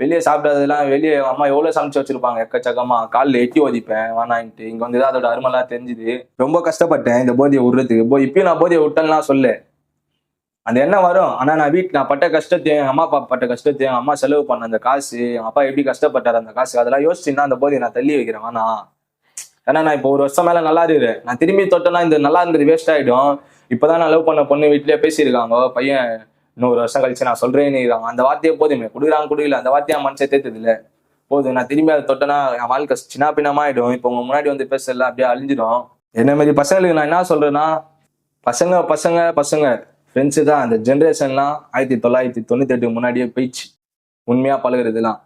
வெளியே சாப்பிடாததெல்லாம் வெளியே அம்மா எவ்வளோ சமைச்சு வச்சிருப்பாங்க எக்கச்சக்கமா. காலில் எட்டி ஒதிப்பேன் வேணான்ட்டு. இங்கே வந்து தான் அதோட அருமெல்லாம் தெரிஞ்சுது. ரொம்ப கஷ்டப்பட்டேன் இந்த போதியை விடுறதுக்கு. போ இப்பயும் நான் போதியை விட்டேன்னா சொல்லு அந்த எண்ணம் வரும். ஆனா நான் வீட்டு நான் பட்ட கஷ்டத்தையும் எங்க அம்மா அப்பா பட்ட கஷ்டத்தையும் எங்க அம்மா செலவு பண்ண அந்த காசு எங்க அப்பா எப்படி கஷ்டப்பட்டாரு அந்த காசு அதெல்லாம் யோசிச்சுன்னா அந்த போதியை நான் தள்ளி வைக்கிறேன். வேணா. ஏன்னா நான் இப்போ ஒரு வருஷம் மேல நல்லா இருக்கிறேன் நான் திரும்பி தொட்டேன்னா இந்த நல்லா இருந்தது வேஸ்ட் ஆயிடும். இப்பதான் நான் லவ் பண்ண பொண்ணு வீட்லயே பேசியிருக்காங்க. பையன் இன்னொரு வருஷம் கழிச்சு நான் சொல்றேன்னு இருக்காங்க அந்த வார்த்தையை போதுமே. கொடுக்குறாங்க கொடுக்கல. அந்த வார்த்தையை மனசை தேத்தது இல்ல போதும் நான் திரும்பி அதை தொட்டேன்னா என் வாழ்க்கை சின்ன பின்னமா ஆயிடும் இப்போ உங்க முன்னாடி வந்து பேசல அப்படியே அழிஞ்சிடும். என்ன மாதிரி பசங்களுக்கு நான் என்ன சொல்றேன்னா பசங்க பசங்க பசங்க. ஃப்ரெண்ட்ஸு தான். அந்த ஜென்ரேஷன்லாம் ஆயிரத்தி தொள்ளாயிரத்தி தொண்ணூத்தி முன்னாடியே போயிடுச்சு. உண்மையா பழகுறதுலாம்.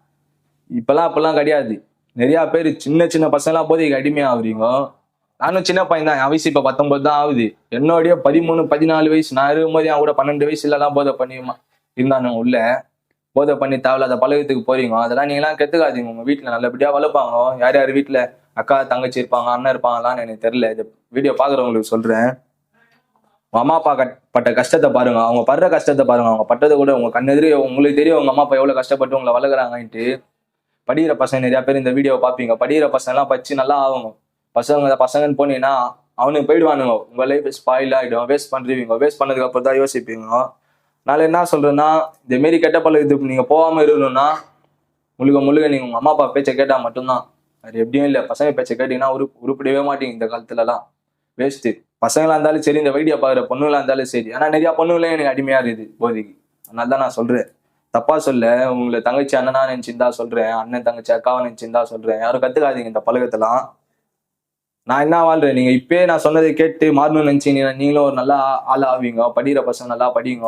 இப்பெல்லாம் அப்பெல்லாம் கிடையாது. நிறைய பேர் சின்ன சின்ன பசங்களாம் போதைக்கு அடிமையாகிறீங்க. நானும் சின்ன பையன் தான் என் வயசு இப்ப பத்தொன்பது தான் ஆகுது. என்னோடய பதிமூணு பதினாலு வயசு நான் இருக்கும்போது என் கூட பன்னெண்டு வயசுலலாம் போதை பண்ணியுமா? இருந்தானுங்க உள்ள. போதை பண்ணி தேவையில்லாத பழகத்துக்கு போறீங்க. அதெல்லாம் நீங்களாம் கத்துக்காதீங்க உங்க வீட்டுல நல்லபடியா வளர்ப்பாங்க. யார் யார் வீட்டுல அக்கா தங்கச்சி இருப்பாங்க அண்ணன் இருப்பாங்களான்னு எனக்கு தெரியல. இந்த வீடியோ பாக்குறவங்களுக்கு சொல்றேன். உங்க அம்மா அப்பா கட்- பட்ட கஷ்டத்தை பாருங்க. அவங்க படுற கஷ்டத்தை பாருங்க. அவங்க பட்டதை கூட உங்க கண்ணெதிரே உங்களுக்கு தெரியும் உங்க அம்மா அப்பா எவ்வளவு கஷ்டப்பட்டு உங்களை வளர்க்குறாங்கன்ட்டு. படிக்கிற பசங்க நிறைய பேர் இந்த வீடியோவை பார்ப்பீங்க. படிக்கிற பசங்க எல்லாம் படிச்சு நல்லா ஆகும் பசங்க பசங்கன்னு போனீங்கன்னா அவனுக்கு போயிடுவானுங்க. உங்க லைஃப் ஸ்பாயில் ஆகிடும் வேஸ்ட் பண்ணுறீங்க வேஸ்ட் பண்ணதுக்கு அப்புறம் தான் யோசிப்பீங்க. நான் என்ன சொல்றேன்னா இதேமாரி கெட்ட பழக்கத்துக்கு நீங்க போகாம இருக்கணும்னா முழுக்க முழுக்க நீங்க உங்க அம்மா அப்பா பேச்சை கேட்டா மட்டும்தான். அது எப்படியும் இல்லை. பசங்க பேச்சை கேட்டீங்கன்னா உரு உருப்பிடவே மாட்டீங்க இந்த காலத்துலலாம். வேஸ்ட் பசங்களா இருந்தாலும் சரி இந்த வீடியோ பாக்குற பொண்ணுங்களா இருந்தாலும் சரி. ஆனா நிறைய பொண்ணுங்களே எனக்கு அடிமையா இருக்குது போதைக்கு. அதனால தான் நான் சொல்றேன். தப்பா சொல்ல. உங்களை தங்கச்சி அண்ணனா நினைச்சிருந்தா சொல்றேன். அண்ணன் தங்கச்சி அக்காவை நினைச்சிருந்தா சொல்றேன். யாரும் கத்துக்காதீங்க இந்த பழக்கத்தெல்லாம். நான் என்ன வாழ்றேன்? நீங்க இப்பயே நான் சொன்னதை கேட்டு மாறணும்னு நினைச்சீங்கன்னா நீங்களும் ஒரு நல்லா ஆள் ஆவீங்க படிக்கிற பசங்க நல்லா படிங்க